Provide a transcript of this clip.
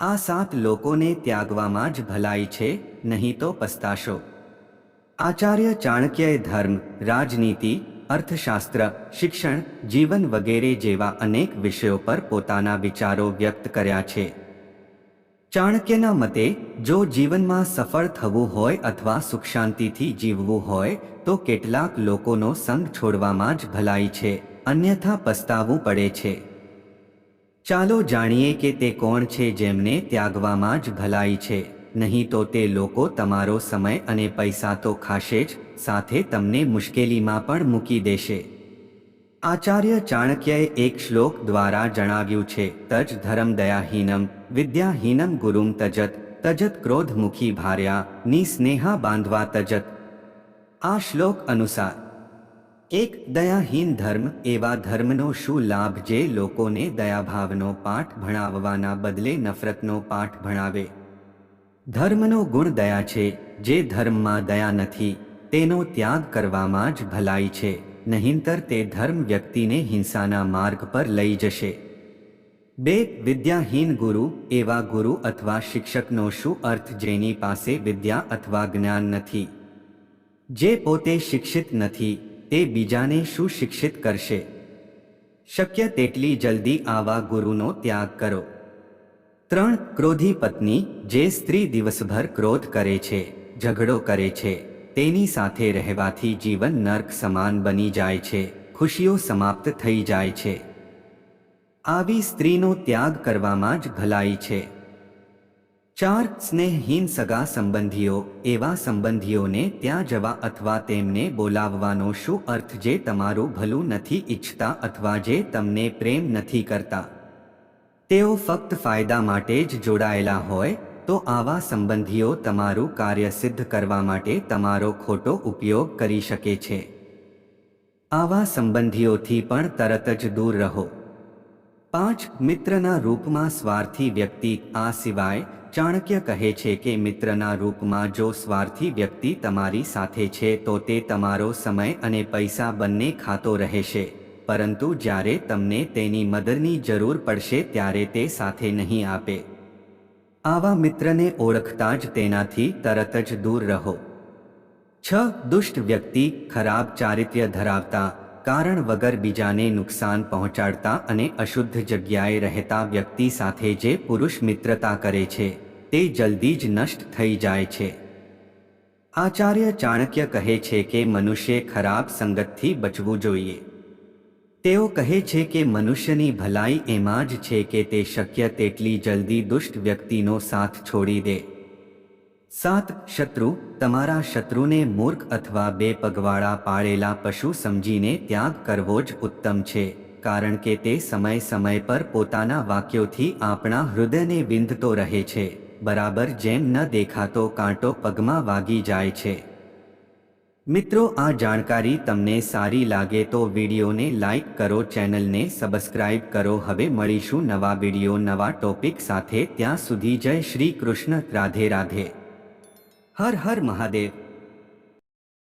આ સાત લોકોને ત્યાગવામાં જ ભલાઈ છે, નહીં તો પસ્તાશો. આચાર્ય ચાણક્યએ ધર્મ, રાજનીતિ, અર્થશાસ્ત્ર, શિક્ષણ, જીવન વગેરે જેવા અનેક વિષયો પર પોતાના વિચારો વ્યક્ત કર્યા છે. ચાણક્યના મતે, જો જીવનમાં સફળ થવું હોય અથવા સુખ શાંતિથી જીવવું હોય, તો કેટલાક લોકોનો સંગ છોડવામાં જ ભલાઈ છે, અન્યથા પસ્તાવવું પડે છે. ચાલો જાણીએ કે તે કોણ છે જેમને ત્યાગવામાં જ ભલાઈ છે. નહીં તો તે લોકો તમારો સમય અને પૈસા તો ખાશે જ, સાથે તમને મુશ્કેલીમાં પણ મૂકી દેશે. આચાર્ય ચાણક્યએ એક શ્લોક દ્વારા જણાવ્યું છે, તજ ધર્મ દયાહીનમ, વિદ્યાહીનમ ગુરુમ તજત તજત ક્રોધમુખી ભાર્યા, નિસ્નેહા બાંધવા તજત. આ શ્લોક અનુસાર એક દયાહીન ધર્મ એવા ધર્મનો શું લાભ જે લોકોને દયાભાવનો પાઠ ભણાવવાના બદલે નફરતનો પાઠ ભણાવે? ધર્મનો ગુણ દયા છે, જે ધર્મમાં દયા નથી, તેનો ત્યાગ કરવામાં જ ભલાઈ છે, નહીંતર તે ધર્મ વ્યક્તિને હિંસાના માર્ગ પર લઈ જશે. બે, વિદ્યાહીન ગુરુ એવા ગુરુ અથવા શિક્ષકનો શું અર્થ જેની પાસે વિદ્યા અથવા જ્ઞાન નથી? જે પોતે શિક્ષિત નથી તે બીજાને શું શિક્ષિત કરશે? શક્ય તેટલી જલ્દી આવા ગુરુનો ત્યાગ કરો. ત્રણ ક્રોધી પત્ની, જે સ્ત્રી દિવસભર ક્રોધ કરે છે, ઝઘડો કરે છે, તેની સાથે રહેવાથી જીવન નર્ક સમાન બની જાય છે, ખુશીઓ સમાપ્ત થઈ જાય છે. આવી સ્ત્રીનો ત્યાગ કરવામાં જ ભલાઈ છે. ચાર સ્નેહહીન સગા સંબંધીઓ એવા સંબંધીઓને ત્યાં જવા અથવા તેમને બોલાવવાનો શું અર્થ જે તમારું ભલું નથી ઈચ્છતા અથવા જે તમને પ્રેમ નથી કરતા? તેઓ ફક્ત ફાયદા માટે જ જોડાયેલા હોય, તો આવા સંબંધીઓ તમારું કાર્ય સિદ્ધ કરવા માટે તમારો ખોટો ઉપયોગ કરી શકે છે. આવા સંબંધીઓથી પણ તરત જ દૂર રહો. પાંચ મિત્રના રૂપમાં સ્વાર્થી વ્યક્તિ આ સિવાય ચાણક્ય કહે છે કે મિત્રના રૂપમાં જો સ્વાર્થી વ્યક્તિ તમારી સાથે છે, તો તે તમારો સમય અને પૈસા બંને ખાતો રહેશે. પરંતુ જ્યારે તમને તેની મદદની જરૂર પડશે, ત્યારે તે સાથે નહીં આપે. આવા મિત્રને ઓળખતા જ તેનાથી તરત જ દૂર રહો. છ, દુષ્ટ વ્યક્તિ ખરાબ ચારિત્ર્ય ધરાવતા. કારણ વગર બીજાને નુકસાન પહોંચાડતા અને અશુદ્ધ જગ્યાએ રહેતા વ્યક્તિ સાથે જે પુરુષ મિત્રતા કરે છે, તે જલ્દી જ નષ્ટ થઈ જાય છે. આચાર્ય ચાણક્ય કહે છે કે મનુષ્ય ખરાબ સંગતથી બચવું જોઈએ. તેઓ કહે છે કે મનુષ્યની ભલાઈ એમાં જ છે કે તે શક્ય તેટલી જલ્દી દુષ્ટ વ્યક્તિનો સાથ છોડી દે. સાત શત્રુ તમારા શત્રુને મૂર્ખ અથવા બે પગવાળા પાળેલા પશુ સમજીને ત્યાગ કરવો જ ઉત્તમ છે, કારણ કે તે સમય સમય પર પોતાના વાક્યોથી આપણા હૃદયને વિંધતો રહે છે, બરાબર જેમ ન દેખાતો કાંટો પગમાં વાગી જાય છે. મિત્રો, આ જાણકારી તમને સારી લાગે તો વિડીયોને લાઈક કરો, ચેનલને સબસ્ક્રાઇબ કરો. હવે મળીશું નવા વીડિયો, નવા ટોપિક સાથે. ત્યાં સુધી જય શ્રી કૃષ્ણ. રાધે રાધે. હર હર મહાદેવ.